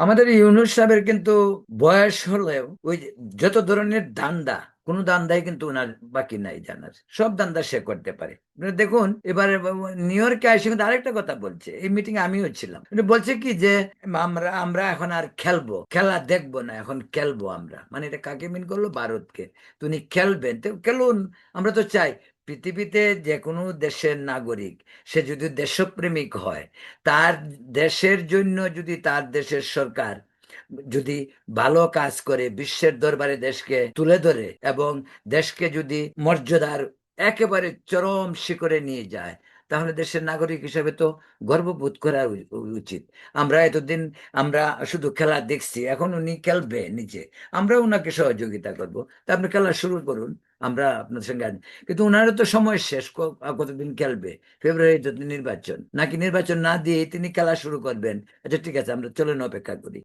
আমাদের ইউনুস সাহেবের কিন্তু বয়স হলেও ওই যত ধরনের দান্দা, কোন দান্দাই কিন্তু ওনার বাকি নাই জানার। সব দান্দা সে করতে পারে। দেখুন, এবারে নিউ ইয়র্কে আসে কিন্তু আরেকটা কথা বলছে। এই মিটিং আমিও ছিলাম। উনি বলছে কি যে, আমরা আমরা এখন আর খেলব। খেলা দেখব না, এখন খেলব আমরা। মানে এটা কাকে মিন করল? ভারতকে। তো উনি খেলবেন। তো খেলুন, আমরা তো চাই। পৃথিবীতে যে কোনো দেশের নাগরিক, সে যদি দেশপ্রেমিক হয়, তার দেশের জন্য যদি তার দেশের সরকার যদি ভালো কাজ করে, বিশ্বের দরবারে দেশকে তুলে ধরে এবং দেশকে যদি মর্যাদার একেবারে চরম শিখরে নিয়ে যায়। তাহলে দেশের নাগরিক হিসেবে তো গর্ববোধ করা উচিত। আমরা এতদিন আমরা শুধু খেলা দেখছি, এখন উনি খেলবে নিজে। আমরা ওনাকে সহযোগিতা করব। তা আপনি খেলা শুরু করুন, আমরা আপনার সঙ্গে। কিন্তু ওনারও তো সময় শেষ কতদিন খেলবে? ফেব্রুয়ারিতে নির্বাচন। নাকি নির্বাচন না দিয়ে তিনি খেলা শুরু করবেন? আচ্ছা ঠিক আছে, আমরা চলেন, অপেক্ষা করি।